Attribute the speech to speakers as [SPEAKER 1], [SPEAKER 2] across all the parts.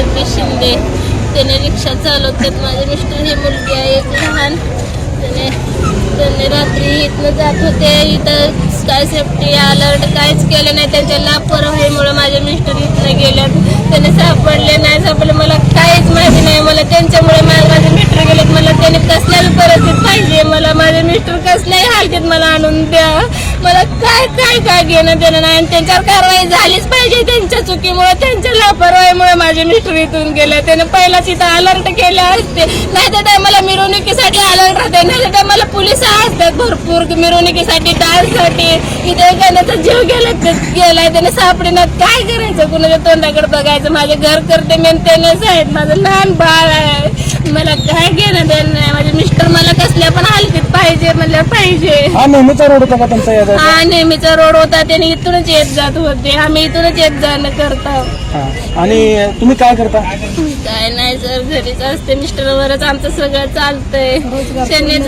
[SPEAKER 1] नेत्री शिंदे. त्याने रिक्षा चालवतात. माझे मिस्टर ही मुलगी आहे एक लहान. त्याने त्याने रात्री इथनं जात होते. इथं काय सेफ्टी अलर्ट काहीच केलं नाही. त्यांच्या लापरवाहीमुळे माझे मिस्टर इथनं गेल्यात त्याने सापडले नाही सापडले. मला काहीच माहिती नाही. मला त्यांच्यामुळे माझे मिस्टर गेलेत. मला त्याने कसल्याही परिस्थितीत पाहिजे. मला माझे मिस्टर कसल्याही हालतीत मला आणून द्या. मला काय काय काय घेणं देणं नाही. आणि त्यांच्यावर कारवाई झालीच पाहिजे. त्यांच्याच लापरवाहीमुळे माझे मिस्टर इथून गेले. त्याने पहिलाच इथं अलर्ट केले असते. नाही तर मला मिरवणुकीसाठी अलर्ट राहते. नाही तर मला पोलीस असतात भरपूर. मिरवणुकीसाठी डान्ससाठी इथे एखाद्याचा जीव गेला गेलाय. त्याने सापडेनात काय करायचं? कुणाच्या तोंडाकडे बघायचं? माझे घर करते मेंटेनन्स आहेत. माझं लहान बाळ आहे. मला काय घेणं देणं नाही. माझे मिस्टर मला कसल्या पण हालतीत पाहिजे म्हणलं पाहिजे.
[SPEAKER 2] हा नेहमीचा रोड होता का तुमचा
[SPEAKER 1] हा नेहमीचा रोड होता. त्याने इथूनच येत जात होते. आम्ही इथूनच येत जाणं करतो.
[SPEAKER 2] हा. आणि तुम्ही काय करता?
[SPEAKER 1] काय नाही सर घरीच असते. मिस्टरवरच आमचं सगळं चालतंय. त्यांनीच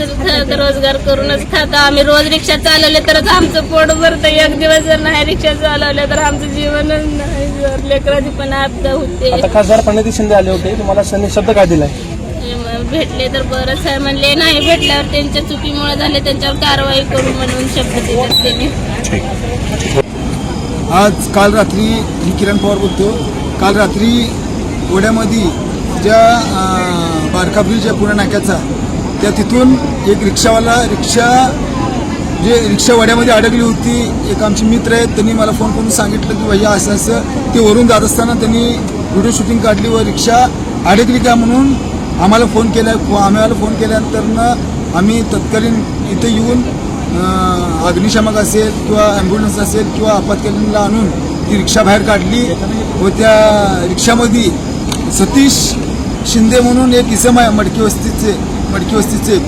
[SPEAKER 1] रोजगार करूनच खातो आम्ही रोज रिक्षा चालवले तरच आमचं पोट भरतं एक दिवस जर नाही रिक्षा चालवले तर आमचं जीवनच नाही. जर लेकराची पण आपदा होते.
[SPEAKER 2] आता खासदार प्रणिती शिंदे आले होते. तुम्हाला त्यांनी शब्द काय दिलाय?
[SPEAKER 1] भेटले तर बरंच आहे. म्हणले नाही भेटल्यावर त्यांच्या चुकीमुळे झाले त्यांच्यावर कारवाई करू म्हणून शब्द दिले त्यांनी
[SPEAKER 3] आज काल रात्री मी किरण पवार बोलतो. काल रात्री ओढ्यामध्ये ज्या बारका ब्रिज आहे पुणे नाक्याचा त्या तिथून एक रिक्षावाला रिक्षा जे रिक्षा वड्यामध्ये अडकली होती एक आमचे मित्र आहेत त्यांनी मला फोन करून सांगितलं की भैया असं असं. ते वरून जात असताना त्यांनी व्हिडिओ शूटिंग काढली व रिक्षा अडकली का म्हणून आम्हाला फोन केला आम्हाला फोन केल्यानंतरनं आम्ही तत्कालीन इथं येऊन अग्निशामक असेल किंवा ॲम्ब्युलन्स असेल किंवा आपत्कालीनला आणून ती रिक्षा बाहेर काढली. व त्या रिक्षामध्ये सतीश शिंदे म्हणून एक इसम आहे मडकी वस्तीचे मडकी वस्तीचे.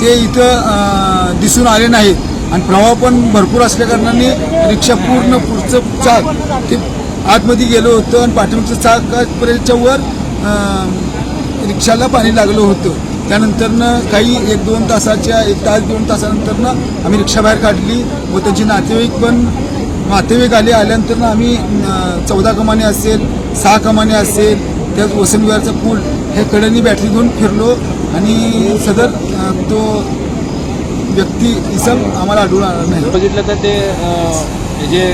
[SPEAKER 3] ते इथं दिसून आले नाहीत. आणि प्रवाह पण भरपूर असल्याकारणाने रिक्षा पूर्ण पुढचं चाक ते आतमध्ये गेलो होतं. आणि पाठीमागचं चाकापर्यंतच्या वर रिक्षाला पाणी लागलं होतं. त्यानंतरनं काही एक दोन तासाच्या एक तास दोन तासानंतरनं आम्ही रिक्षा बाहेर काढली. व त्यांचे नातेवाईक पण नातेवाईक आले. आल्यानंतरनं आम्ही चौदा कमाने असेल सहा कमाने असेल त्यात वसंतविहारचा पूल हे कडेनी बॅटरी घेऊन फिरलो. आणि सदर तो व्यक्ती इसम आम्हाला आढळून आला नाही.
[SPEAKER 4] बघितलं तर ते जे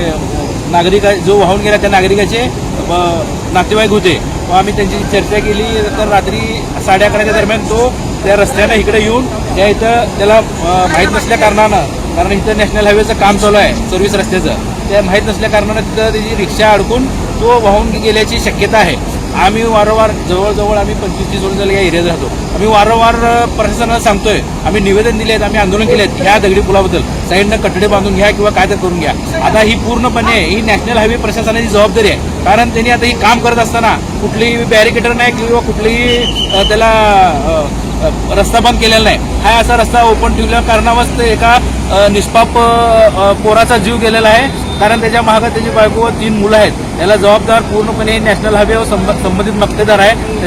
[SPEAKER 4] नागरिक आहे- जो वाहून गेला त्या नागरिकाचे नातेवाईक होते. व आम्ही त्यांची चर्चा केली. तर रात्री साडे अकराच्या दरम्यान तो त्या रस्त्यानं इकडे येऊन त्या इथं त्याला माहीत नसल्या कारणानं कारण इथं नॅशनल हायवेचं काम चालू आहे सर्व्हिस रस्त्याचं. त्या माहीत नसल्या कारणानं तिथं त्याची रिक्षा अडकून तो वाहून गेल्याची शक्यता आहे. आम्ही वारंवार जवळजवळ आम्ही पंचवीस तीस वर्ष झाले या एरियात राहतो. आम्ही वारंवार प्रशासनाला सांगतोय आम्ही निवेदन दिले आहेत आम्ही आंदोलन केले आहेत ह्या दगडी पुलाबद्दल. साईडनं कठडे बांधून घ्या किंवा काय तर करून घ्या. आता ही पूर्णपणे ही नॅशनल हायवे प्रशासनाची जबाबदारी आहे. कारण त्यांनी आता ही काम करत असताना कुठलीही बॅरिकेटर नाही किंवा कुठलीही त्याला रस्ता बंद केलेला नाही. हा असा रस्ता ओपन ठेवल्या कारणावस्त एका निष्पाप पोराचा जीव गेलेला आहे. कारण त्याच्या मागं त्याची बायको व तीन मुलं आहेत. याला जबाबदार पूर्णपणे नॅशनल हायवे व संबंधित मक्तेदार आहे.